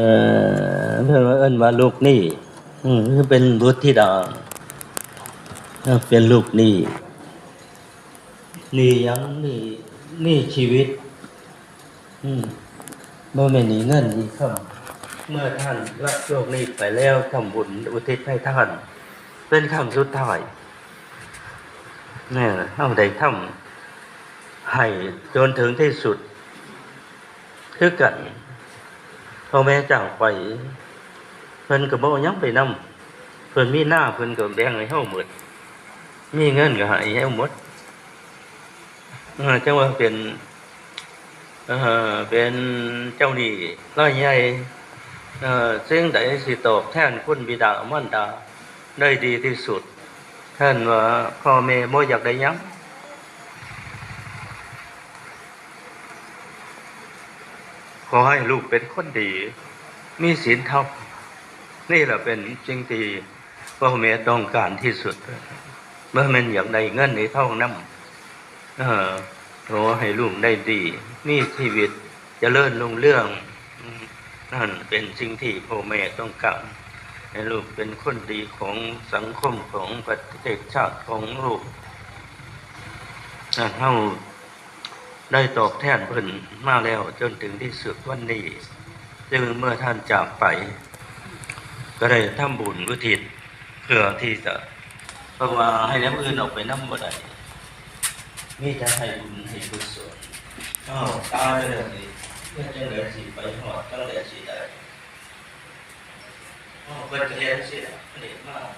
เออเพื่อนว่าเอิ้นว่าลูกหนี่อืมคือเป็นบุตรธิดาเออเป็นลูกหนี่หนี่ยังหนี่หนี่ชีวิต อืมบ่แม่นหนี่เงินหนี่คำเมื่อท่านละโลกนี้ไปแล้วทำบุญอุทิศให้ท่าน เป็นคำสุดท้ายนี่นเฮาได้ทำให้จนถึงที่สุด คือกัน พ่อแม่จากไป เพิ่นก็บ่เอาหยังไปนำเพิ่นมีหน้าเพิ่นก็แบ่งให้เฮาหมด มีเงินก็ให้เฮาหมดเออจังว่าเป็นเออเป็นเจ้าหนี้รายใหญ่เอ่อสิ่งใดสิตอบแทนคุณบิดามารดาได้ดีที่สุด ท่านว่าพ่อแม่บ่อยากได้ยัง ขอให้ลูกเป็นคนดี มีศีลธรรมนี่แหละเป็นสิ่งที่พ่อแม่ต้องการที่สุด เมื่อมันอยากได้เงินในท้องน้ำเออขอให้ลูกได้ดี มีชีวิตเจะเลื่อนลงเรื่องนั่นเป็นสิ่งที่พ่อแม่ต้องการให้ลูกเป็นคนดีของสังคมของประเทศชาติของลูกนั่นเท่า ได้ตอบแทนเพิ่นมาแล้วจนถึงที่สุดวันนี้จึงเมื่อท่านจากไป ก็ได้ทำบุญอุทิศเพื่อที่จะเพราะว่าให้น้ำอื่นออกไปน้ำบ่ได้มีแต่ให้บุญให้กุศลอ้าวตายเลยนี่เพื่อจะเหลือสิไปหอดก็เหลือสิได้อ้าวเพื่อจะเรียนสิเด็กมาก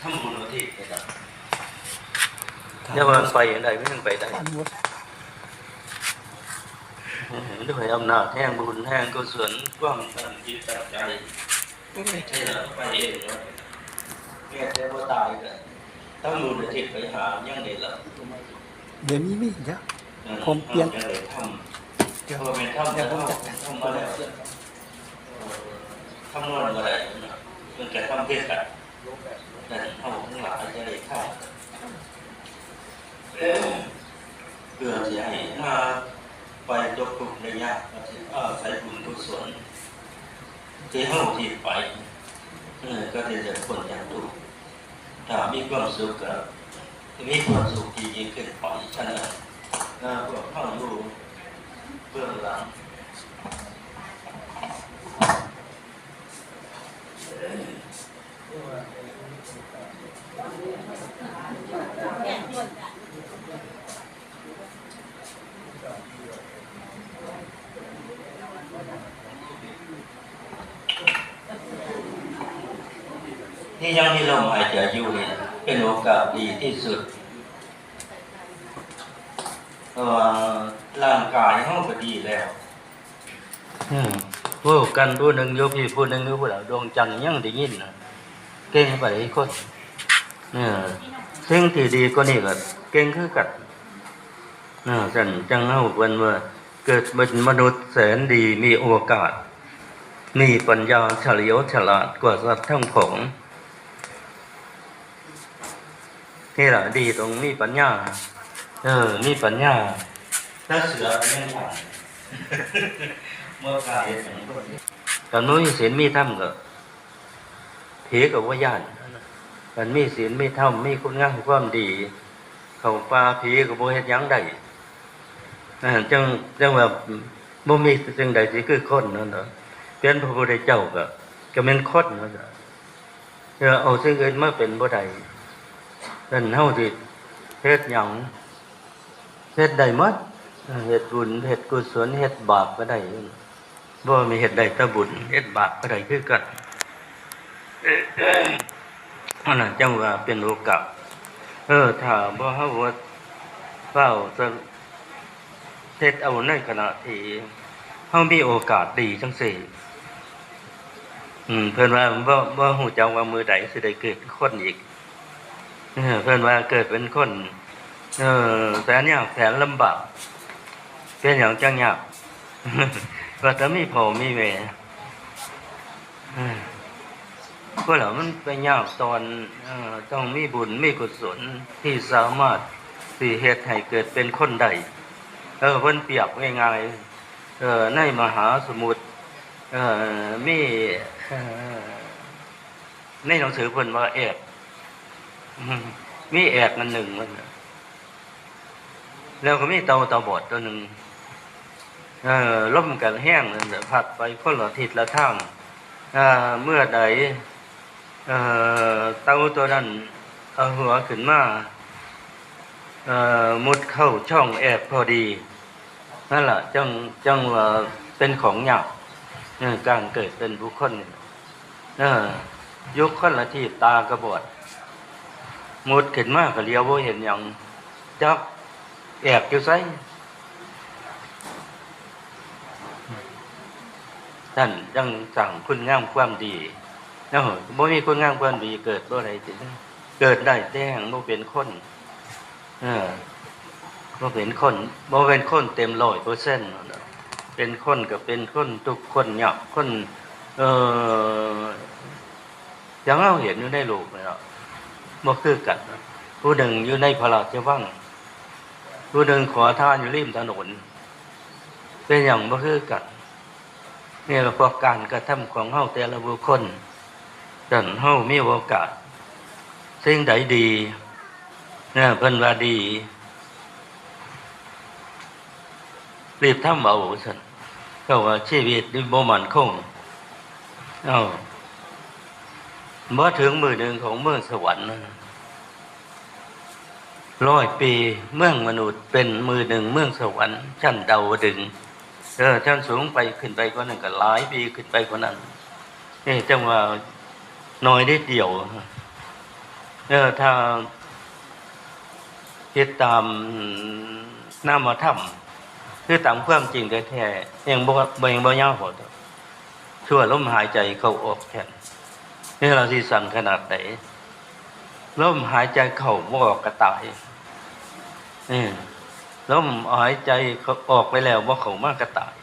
ทำบุญอุทิศให้กับ อย่ามาไปอย่างใดไม่ต้องไปได้ด้วยอำนาจแห่งบุญแห่งกุศลความตั้งจิตตั้งใจใช่แล้วไปเองนะแม่แต่บ่ตายกันถ้ามูลทิศไปหายังได้ละเดี๋ยวนี้ไม่เยอะผมเปลี่ยนยังได้ทำเพราะเป็นทำเดี๋ยวผมจัดทำมาแล้วทำนวนอะไรมันแก่ทำเพื่อกันแต่ทำทั้งหลายจะได้ทำ เพื่อที่ให้มาไปยกทุกข์ได้ยากก็ที่อาศัยบุญกุศลที่เฮาที่ไปก็จะจะพ้นจากทุกข์ถ้ามีความสุขก็มีความสุขที่ยิ่งขึ้นไปฉะนั้นนะพวกเฮาอยู่เบื้องหลังเที่ยังมีลมหายใจอยู่เนี่ยเป็นโอกาสดีที่สุดเพราะว่าร่างกายเขาก็ดีแล้วผู้กันผู้หนึ่งโยพี่ผู้หนึ่งอยู่ผู้ละดวงจันทร์ยังได้ยินนะเก่งไปอีกคนเนี่ยสิ่งที่ดีก็นี่ก็เก่งคือกันนะฉันจังเฮาเพิ่นว่าเกิดเป็นมนุษย์แสนดีมีโอกาส มีปัญญาเฉลียวฉลาดกว่าสัตว์ทั้งผง นี่แหละดีตรงมีปัญญา เออ มีปัญญาถ้าเสือเป็นยังไงเมื่อกายอย่างนี้ตอนนู้นมีศีลมีธรรมก็ผีกับว่าญาติมันมีศีลมีธรรมมีคุณงามความดี เขาปลาผีกับโบเฮ็ดหยังได้อ่าจังจังว่าบ่มีจังใดสิคือคนนั่นเนาะเป็นพระพุทธเจ้าก็ก็เป็นคนนั่นแหละ เออเอาสิ่งอื่นมาเป็นบ่ได้นั่นเฮาสิเฮ็ดหยังเฮ็ดได้หมดเอเฮ็ดบุญเฮ็ดกุศลเฮ็ดบาปก็ได้บ่มีเฮ็ดได้แต่บุญเฮ็ดบาปก็ได้คือกันอันนั้นจังว่าเป็นโอกาสเออถ้าบ่เฮาว่าเฝ้าจะเฮ็ดเอาในขณะที่เฮามีโอกาสดีจังซี่ อืมเพิ่อนว่าบ่บ่ฮู้จักว่ามือใดสิได้เกิดคนอีกเพื่อนว่าเกิดเป็นคน เออแสนยากแสนลำบากเป็นอย่างจังยากว่าจะมีพ่อมีแม่เออพวกเรามันไปยากตอนต้องมีบุญมีกุศลที่สามารถสี่เหตุให้เกิดเป็นคนใดเออเพิ่นเปรียบง่ายๆเออในมหาสมุทรเออมีเอ่อ ในหนังสือเพิ่นว่าแอกมีแอกมันหนึ่งมันแล้วก็มีเตาเตาบอดตัวหนึ่งเอ่อล่มกันแห้งนั่นแหละพัดไปคนละทิศละทางเมื่อใดเตาตัวนั้นเอาหัวขึ้นมาเอ่อมุดเข้าช่องแอบพอดี นั่นแหละจังจังว่าเป็นของหยาบ การเกิดเป็นบุคคลนี่เออยุคคนละที่ตากระบอดมุดขึ้นมากก็เลี้ยวบ่เห็นอย่างจับแอบอยู่ไสท่านยังสั่งคุณงามความดีเนาะบ่มีคุณงามความดีเกิดบ่ได้สิเกิดได้แต่แห่งบ่เป็นคนเออบ่เป็นคนบ่เป็นคนเต็มร้อยเปอร์เซ็นต์ เป็นคนก็เป็นคนทุกคนหยับคน เออย่างเราเห็นอยู่ในโลกเนาะบ่คือกันผู้หนึ่งอยู่ในพระราชวังผู้หนึ่งขอทานอยู่ริมถนน เป็นอย่างบ่คือกันนี่เราะการกระทำของเฮาแต่ละบุคคลจนเฮามีโอกาสสิ่งใดดีเนี่ยเพิ่นว่าดีรีบทำเอาสัน เขาว่าชีวิตนี่บ่มันคงเอาเมื่อถึงมือหนึ่งของเมืองสวรรค์ร้อยปีเมืองมนุษย์เป็นมือหนึ่งเมืองสวรรค์ชั้นดาวดึงเออชั้นสูงไปขึ้นไปกว่านั้นก็หลายปีขึ้นไปกว่านั้นนี่จังว่าน้อยนิดเดียวเออถ้าคิดตามนามธรรม คือตามความจริงแท้ๆยังบ่บ่ยังบ่ยาวพอดชั่วลมหายใจเข้าออกแทนนี่เราสิสั่งขนาดไหนลมหายใจเข้าบ่ออกกระตายนี่ลมหายใจเขาออกไปแล้วบ่เข้ามากระตาย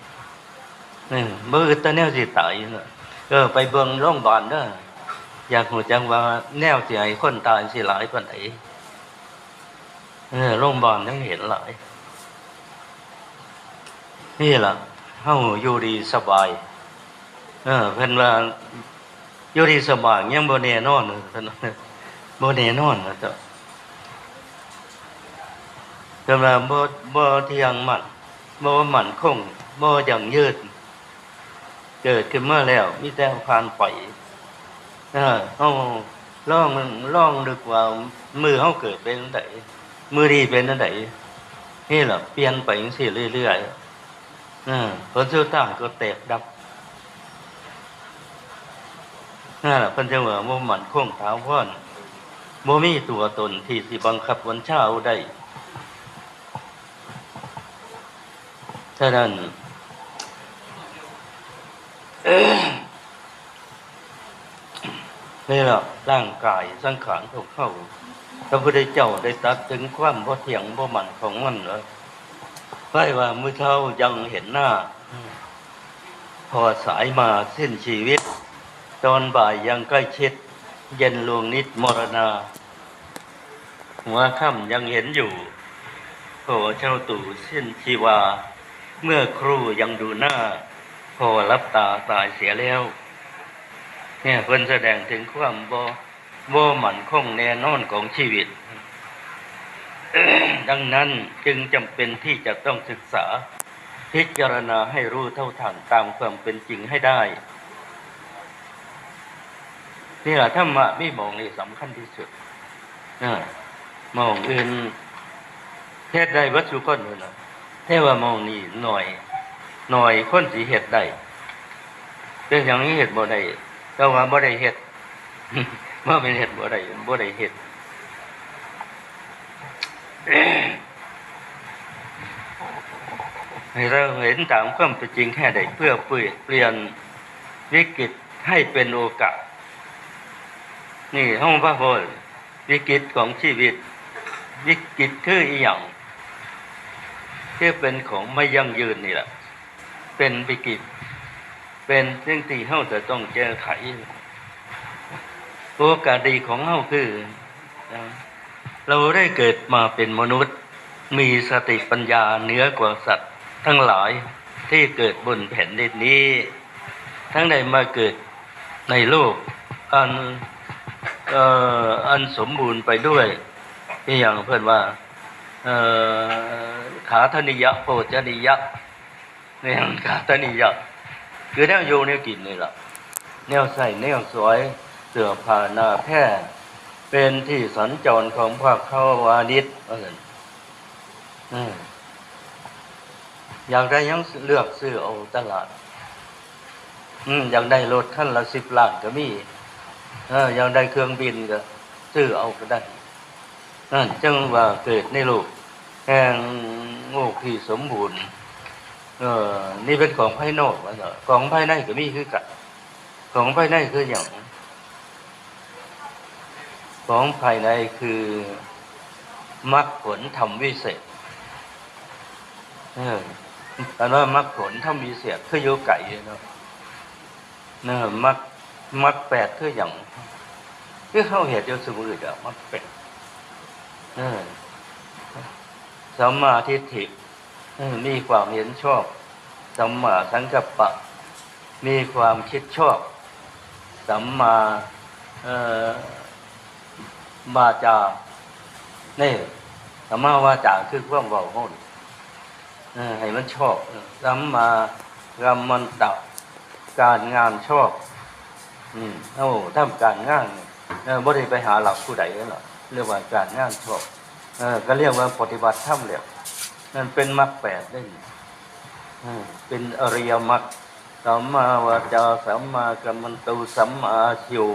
นี่มือตะแนวสิตายเนาะเออ ไปเบิ่งโรงพยาบาลเด้ออยากรู้จังว่าแนวสิให้คนตายสิหลายปานใดเออโรงพยาบาลยังเห็นหลาย นี่ล่ะเฮาอยู่ดีสบาย เออเพิ่นว่าอยู่ดีสบายยังบ่แน่นอนเพิ่นบ่แน่นอนนะเจ้าเพิ่นว่าบ่บ่เที่ยงมั่นบ่มั่นคงบ่ยั่งยืนเกิดขึ้นมาแล้วมีแต่ผ่านไปเออเฮาลองลองนึกว่ามือเฮาเกิดเป็นจังไดมือดีเป็นจังไดนี่ล่ะเปลี่ยนไปจังซี่เรื่อยๆ อ่าผลสุดท้ายก็แตกดับนั่นแหละเพิ่นจะว่าบ่มั่นคงถาวรบ่มีตัวตนที่สิบังคับวันเช้าได้ฉะนั้นนี่แหละร่างกายสังขารของเขาพระพุทธเจ้าได้ตัดถึงความบ่เที่ยงบ่มันของมันเล ยไว้ว่าเมื่อเช้ายังเห็นหน้า พอสายมาสิ้นชีวิต ตอนบ่ายยังใกล้ชิด เย็นลวงนิดมรณา หัวค่ำยังเห็นอยู่พอเช้าตู่สิ้นชีวา เมื่อครูยังดูหน้า พอรับตาตายเสียแล้ว เนี่ยเพิ่นแสดงถึงความบ่บ่หมั่นคงแน่นอนของชีวิต ดังนั้นจึงจำเป็นที่จะต้องศึกษา พิจารณาให้รู้เท่าทันตามความเป็นจริงให้ได้นี่แหละธรรมะไม่มองนี่สำคัญที่สุดมองอื่นเฮ็ดได้วัตถุก้อนเลยนะแต่ว่ามองนี่หน่อย หน่อยคนสิเฮ็ดได้เป็นอย่างนี้เฮ็ดบ่ได้ก็ว่าบ่ได้เฮ็ดว่าเป็นเฮ็ดบ่ได้บ่ได้เฮ็ด ให้เราเห็นตามความเป็นจริงแค่ใดเพื่อเปลี่ยนวิกฤตให้เป็นโอกาส นี่ห้องพระโพธิวิกฤตของชีวิต วิกฤตคืออีหยังที่เป็นของไม่ยั่งยืนนี่แหละ เป็นวิกฤต เป็นสิ่องที่เฮาจะต้องแก้ไขโอกาสดีของเฮาคือ เราได้เกิดมาเป็นมนุษย์ มีสติปัญญาเหนือกว่าสัตว์ ทั้งหลายที่เกิดบนแผ่นดินนี้ ทั้งใดมาเกิดในโลกอันอันสมบูรณ์ไปด้วยอย่างเพื่อนว่าขาธนิยะโพจนิยะเนี่ยขาธนิยะคือแนวอยู่แนวกินนี่แหละแนวใส่แนวสวยเสื้อผ้าหน้าแพร่ เป็นที่สัญจรของพระเข้าวานิชว่าซั่นอยากได้ยังเลือกซื้อเอาตลาด อืมอยากได้รถขั้นละสิบล้านก็มีเอออยากได้เครื่องบินก็ซื้อเอาก็ได้นั่นจึงว่าเกิดในโลกแห่งโลกที่สมบูรณ์ เออนี่เป็นของภายนอกว่าเถอะของภายในก็มีคือกันของภายในคืออย่าง ของภายในคือมรรคผลธรรมวิเศษเออแต่ว่ามรรคผลธรรมวิเศษคืออยู่ไก่เนาะเนอมักมักแปดคืออย่างคือเข้าเหตุอยู่สมุทรอะมักแปดเออสัมมาทิฏฐิมีความเห็นชอบสัมมาสังกัปปะ มีความคิดชอบสัมมาเอ่อ วาจานี่สัมมาวาจาคือความเว้าห้นเออให้มันชอบสัมมากัมมันตะการงานชอบ อืมโอ้ทำการงานเนี่ยเออบ่ได้ไปหาหลักผู้ใดแล้วหรอกเรียกว่าการงานชอบเออก็เรียกว่าปฏิบัติธรรมแล้วนั่นเป็นมรรคแปดได้เป็นอริยมรรคสัมมาวาจาสัมมากัมมันตุสัมมาชิว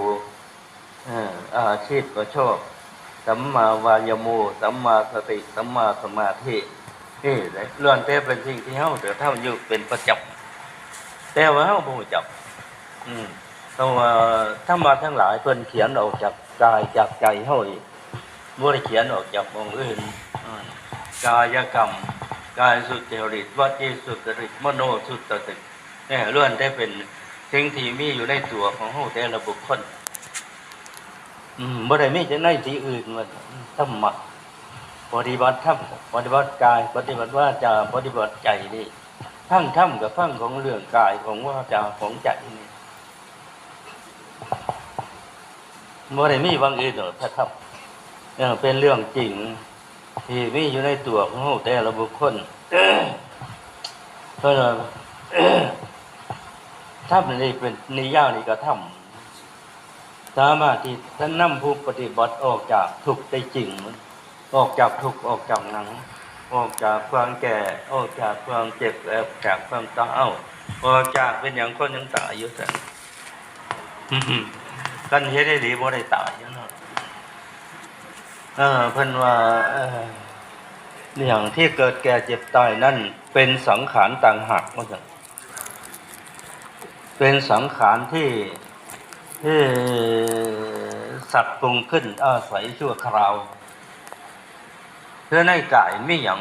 อาชีพก็ชอบสัมมาวายโมสัมมาสติสัมมาสมาธินี่แหละเรื่องแต่เป็นสิ่งที่เฮาแต่เท่าอยู่เป็นประจำแต่ว่าเฮาบ่รู้จักอืมเพราะว่าธรรมะทั้งหลายเพิ่นเขียนออกจากกายจากใจเฮาอีกบ่ได้เขียนออกจากองค์อื่นกายกรรมกายสุจริตวจีสุจริตมโนสุจริตเนี่ยล้วนได้เป็นสิ่งที่มีอยู่ในตัวของเฮาแต่ละบุคคล บ่ได้มีจะในที่อื่นว่าธรรมะปฏิบัติธรรมปฏิบัติกาย ปฏิบัติว่าจาปฏิบัติใจนี่ทั้งถ้ำกับทั้งของเรื่องกายของว่าจาของใจนี่เมื่อไรมีบางอื่นหรอกถ้าครับเออเป็นเรื่องจริง ที่มีอยู่ในตัวของแต่ละบุคคลเพราะเราถ้ำนี่เป็นนิยามนี่ก็ถ้ำ สามารถที่ท่านนำผู้ปฏิบัติออกจากทุกข์ได้จริง ออกจากทุกข์ออกจากหนัง ออกจากความแก่ออกจากความเจ็บออกจากความตายเอาออกจากเป็นอย่างคนยังตายอยู่สันกันเฮ็ดได้ดีบ่ได้ตายอยู่เนาะเออเพิ่นว่าเอ่ออย่างที่เกิดแก่เจ็บตายนั่นเป็นสังขารต่างหากว่าซั่นเป็นสังขารที่ สัตว์ปรุงขึ้นอาศัยชั่วคราวเพื่อในกายไม่หยัง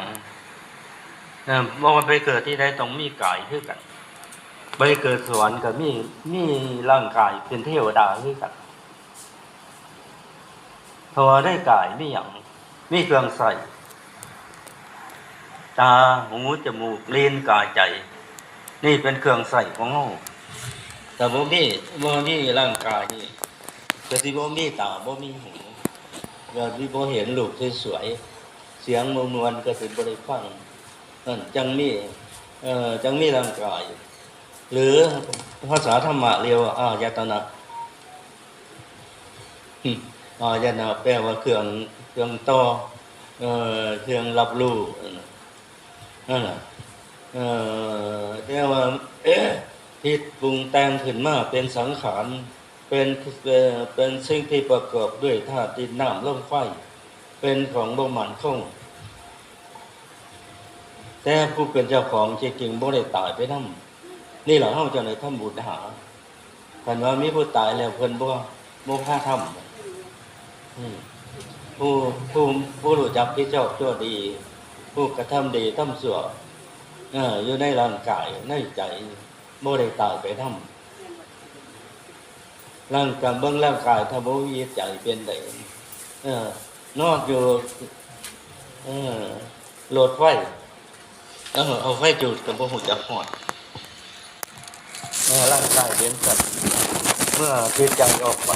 เออว่ามันไปเกิดที่ใดต้องมีกายคือกันไปเกิดสวรรค์ก็มีมีร่างกายเป็นเทวดาคือกันพราะว่าได้กายไม่หยังมีเครื่องใส่ตาหูจมูกเลนกายใจ นี่เป็นเครื่องใส่ของเรา แต่บ่มีบ่มีร่างกายนี่ก็สิบ่มีตาบ่มีหูก็สิบ่เห็นรูปสวยๆเสียงมวลมวลก็ถึงบริฟังนั่นจังมีเอ่อจังมีร่างกาย หรือภาษาธรรมะเรียกว่าอายตนะอายตนะแปลว่าเครื่องเครื่องต่อเอ่อเครื่องรับรู้นั่นน่ะเอ่อเรียกว่าเอ๊ะ ที่ปรุงแต่งขึ้นมาเป็นสังขารเป็นเป็นสิ่งที่ประกอบด้วยธาตุดินน้ำลมไฟ เป็นของบ่มันคงแต่ผู้เป็นเจ้าของจริงๆบ่ได้ตายไปนำนี่แหละเฮาจะได้ทำบุญหาเพิ่นว่ามีผู้ตายแล้วเพิ่นบ่บ่พาทำอืมผู้ผู้ผู้รู้จักที่ชอบชั่วดี ผู้กระทำดีทำชั่วออยู่ในร่างกายในใจ บ่ได้ตายไปนำร่างกายเบิ่งร่างกายถ้าบ่มีใจเป็นได้เออนอนอยู่เออโหลดไฟเออเอาไฟจุดก็บ่ฮู้จักฮอดเมื่อร่างกายเป็นสัตว์เมื่อจิตใจออกไป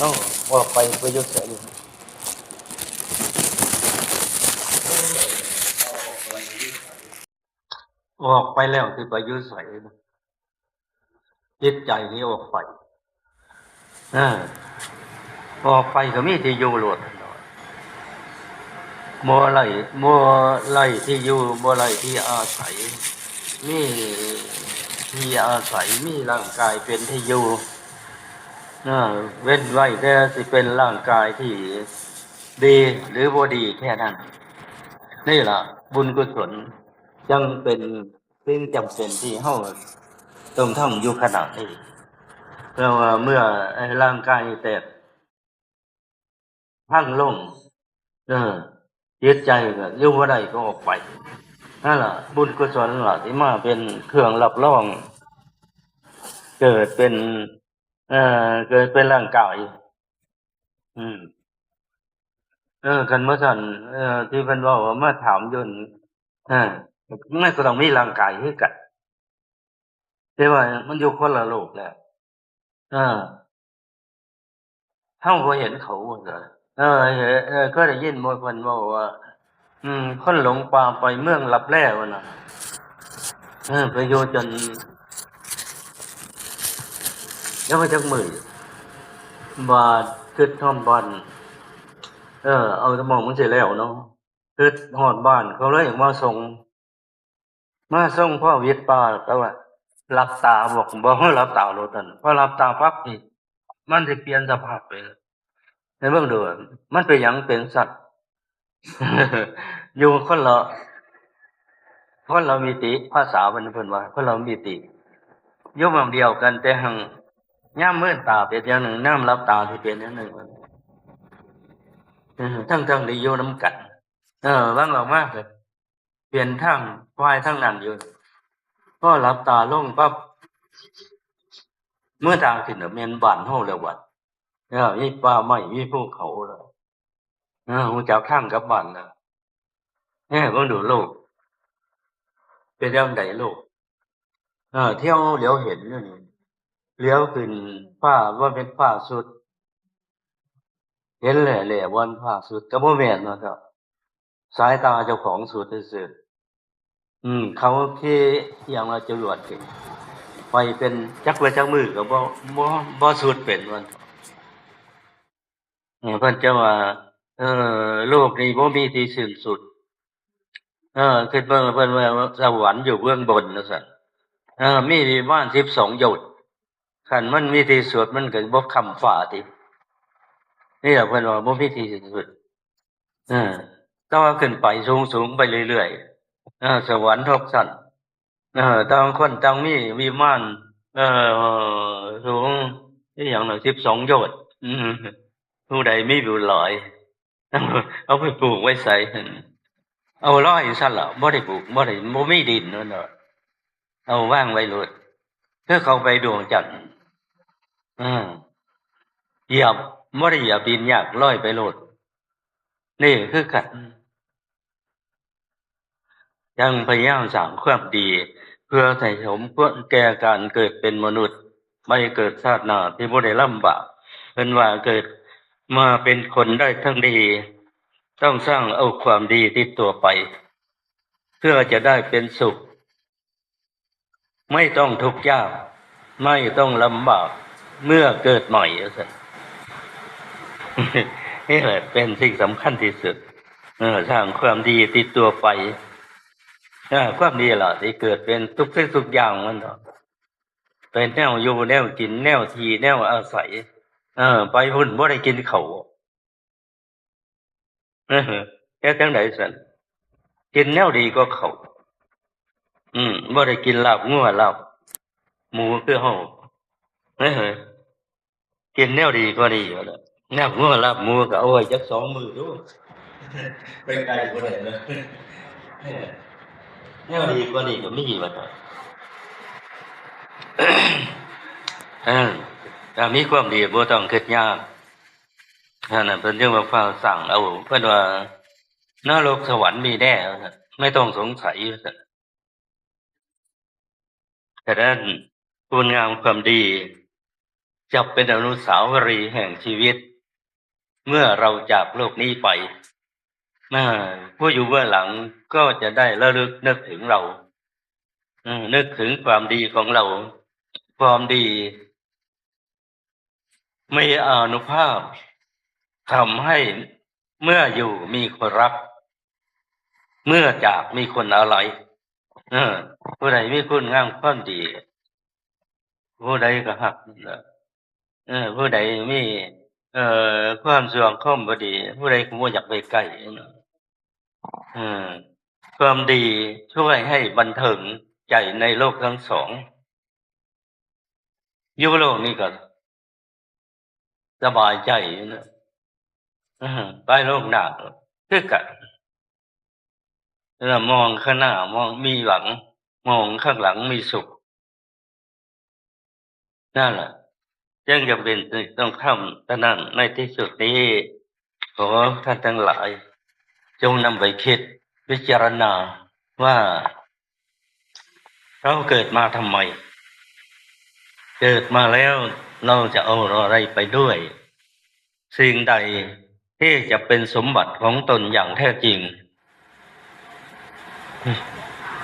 ต้องออกไปเพื่อยุติอยู่ ออกไปแล้วคือไปยุติจิตใจนี้ออกไปอ่าออกไปก็มีที่อยู่หลดมัวไหลมัวไหลที่อยู่มัวไหลที่อาศัยมีที่อาศัยมีร่างกายเป็นที่อยู่อ่าเว้นไว้แต่สิเป็นร่างกายที่ดีหรือบ่ดีแค่นั้นนี่ล่ะ บุญกุศล ยังเป็นสิ่งจำเป็นที่เฮาต้องทำอยู่ขณะนี้เพราะว่าเมื่อร่างกายแตกพังลงเออจิตใจก็อยู่บ่ได้ก็ออกไปนั่นแหละบุญกุศลล่ะที่มาเป็นเครื่องรับรอง เกิดเป็น เอ่อเกิดเป็นร่างกายอืม เออกันเมื่อสันเอ่อที่เพิ่นเว่าว่ามาถามยนต์อ่า มันก็ต้องมีร่างกายคือกันแต่ว่ามันอยู่คนละโลกแล้วอ่าเฮาบ่เห็นเขาว่าซั่นเออเออเออ ก็ได้ยินมู่เพิ่นเว้าว่า อืม คนหลงป่าไปเมืองลับแลว่าน่ะเออไปอยู่จนยังไม่จักมือบาดคิดทอมบอนเออ เอาสมองมันสิแล้วเนาะคิดฮอดบ้านเขาเลยมาส่ง มาส่งพ่อวิทย์ป่าแต่ว่ารับตาบอกบอกให้รับตาโลตันพอรับตาปั๊บนี่มันสิเปลี่ยนสภาพไปเลยในเบื้องดูมันเป็นหยังเป็นสัตว์ อยู่คนละคนเรามีติภาษาเพิ่นเพิ่นว่าคนเรามีติยู่หม่องเดียวกันแต่หังย่ามมื่นตาเป็นอย่างหนึ่งน้ำรับตาที่เป็นอย่างหนึ่งทั้งทั้งได้อยู่น้ำกันเออบางเรามากเลย เปลี่ยนทั้งควายทั้งนั้นอยู่พอรับตาลงปั๊บเมื่อทางขึ้นน่ะแม่นบ้านเฮาแล้ววัดเออมีป่าไม้มีภูเขาแล้วเออฮู้จักทางกับบ้านแล้วแหมเบิ่งดูโลก เป็นจังไดโลก เออเที่ยวเหลียวเห็นอยู่นี่เลี้ยวขึ้นฟ้าว่าเป็นฟ้าสุด เห็นแหล่แหล่วันฟ้าสุดก็บ่แม่นนะครับ สายตาเจ้าของสุดซื่อๆอืม เขาที่อย่างว่าจรวดขึ้นไปเป็นจักไว้จักมือก็บ่บ่บ่สุดเป็นวันเออเพิ่นจะว่า เออโลกนี้บ่มีที่สิ้นสุด เออคิดเบิ่งเพิ่นว่าสวรรค์อยู่เบื้องบนว่าซั่นเออ มีวิมาน12โยชน์คันมันมีที่สุดมันเก็บ่คำฟ้าตินี่แหละเพิ่นว่าบ่มีที่สิ้นสุด เออ แต่ว่าขึ้นไปสูงๆไปเรื่อยๆเออสวรรค์ทุกชั้นเออต่างคนต่างมีวิมานเอ่อสูงอีหยังน่ะ12โยชน์อืมผู้ใดมีบุญหลายเอาไปปลูกไว้ใส่เอาร้อยซั่นละบ่ได้ปลูกบ่ได้บ่มีดินนั่นน่ะเอาว่างไว้โลดเพื่อเขาไปดวงจันทร์เหยียบบ่ได้เหยียบดินยากลอยไปโลดนี่คือกัน ยังพยายามสร้างความดี เพื่อให้สมควรแก่การเกิดเป็นมนุษย์ ไม่เกิดชาติหน้าที่บ่ได้ลำบากเพิ่นว่าเกิดมาเป็นคนได้ทั้งดี ต้องสร้างเอาความดีติดตัวไป เพื่อจะได้เป็นสุข ไม่ต้องทุกข์ยาก ไม่ต้องลำบาก เมื่อเกิดใหม่สินี่แหละเป็นสิ่งสำคัญที่สุดสร้างความดีติดตัวไป ความดีล่ะที่เกิดเป็นทุกสิ่งทุกอย่างมันเนาะเป็นแนวอยู่แนวกินแนวทีแนวอาศัย เออ ไปหุ่นบ่ได้กินเขาเออแค่จังไดสันกินแนวดีก็เขาอืมบ่ได้กินลาบงัวลาบหมูคือเฮาเออกินแนวดีก็ดีอยู่แล้วแนวงัวลาบหมูก็เอาไว้จักสองมือดูไปไกลบ่ได้เลย แนวดีก็ดีก็มีว่าต่อเออถ้ามีความดีบ่ต้องคิดยากอันนั้นเพิ่นจึงว่าฟ้าสั่งเอาเพิ่นว่านรกสวรรค์มีแน่ไม่ต้องสงสัยว่าซั่นฉะนั้นคุณงามความดีจะเป็นอนุสาวรีย์แห่งชีวิต เมื่อเราจากโลกนี้ไป ผู้อยู่เบื้องหลังก็จะได้ระลึกนึกถึงเรานึกถึงความดีของเรา ความดีมีอนุภาพทำให้เมื่ออยู่มีคนรัก เมื่อจากมีคนอะไรเออผู้ใดมีคุณงามความดี ผู้ใดก็หักเออผู้ใดมี เอ่อความสว่างข้อมบดี ผู้ใดก็บ่อยากไปใกล้นะ ความดีช่วยให้บันเทิงใจในโลกทั้งสองยู่โลกนี้ก็สบายใจนะไปโลกหน้าก็คือกันแล้วมองข้างหน้ามองมีหวัง มองข้างหลังมีสุขนั่นแหละจึงจะเป็นต้องทำดังนั้นในที่สุดนี้ขอท่านทั้งหลาย จงนำไปคิดพิจารณาว่า เราเกิดมาทำไม เกิดมาแล้วเราจะเอาอะไรไปด้วย สิ่งใดที่จะเป็นสมบัติของตนอย่างแท้จริง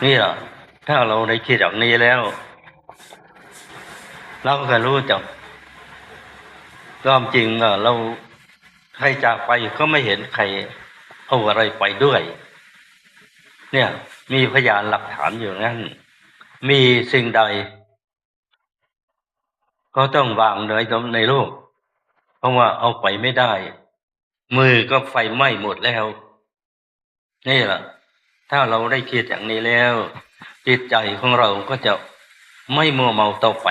นี่แหละถ้าเราได้คิดอย่างนี้แล้ว เราก็รู้จักความจริงเราใครจากไปก็ไม่เห็นใคร เอาอะไรไปด้วย เนี่ย มีพยานหลักฐานอยู่งั้นมีสิ่งใด ก็ต้องวางในในโลก เพราะว่าเอาไปไม่ได้ มือก็ไฟไหม้หมดแล้ว นี่แหละถ้าเราได้คิดอย่างนี้แล้ว จิตใจของเราก็จะไม่มัวเมาต่อไป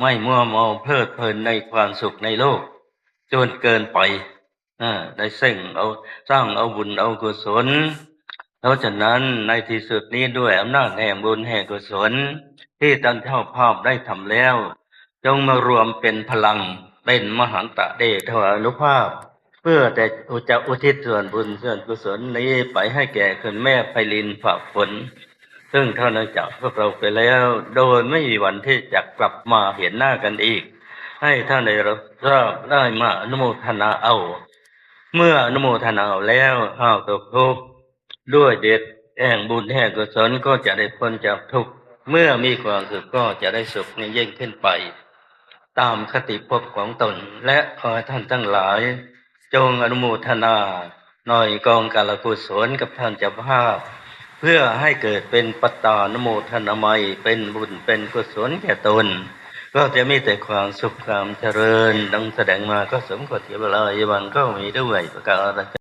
ไม่มัวเมาเพลิดเพลินในความสุขในโลก จนเกินไป อ่าได้เส่งเอาสร้างเอาบุญเอากุศลเพราะฉะนั้นในที่สุดนี้ด้วยอำนาจแห่งบุญแห่งกุศล ที่ท่านเจ้าภาพได้ทำแล้ว จงมารวมเป็นพลังเป็นมหันตะเดชวานุภาพ เพื่อแต่จะอุทิศส่วนบุญส่วนกุศลนี้ไปให้แก่คุณแม่ไพลินฝากฝนซึ่งท่านจากพวกเราไปแล้ว โดยไม่มีวันที่จะกลับมาเห็นหน้ากันอีก ให้ท่านได้รับทราบได้มาอนุโมทนาเอา เมื่ออนุโมทนาเอาแล้วห้าวตกทุกข์ด้วยเด็ดแห่งบุญแห่งกุศลก็จะได้พ้นจากทุกข์เมื่อมีความสุขก็จะได้สุขในยิ่งขึ้นไป ตามคติภพของตนและขอให้ท่านทั้งหลาย จงอนุโมทนาหน่อยกองกาลกุศลกับท่านเจ้าภาพ เพื่อให้เกิดเป็นปตานโมทนาไมเป็นบุญเป็นกุศลแก่ตน ก็จะมีแต่ความสุขความเจริญ ดังแสดงมาก็สมกับที่เวลาวันก็มีด้วยประการ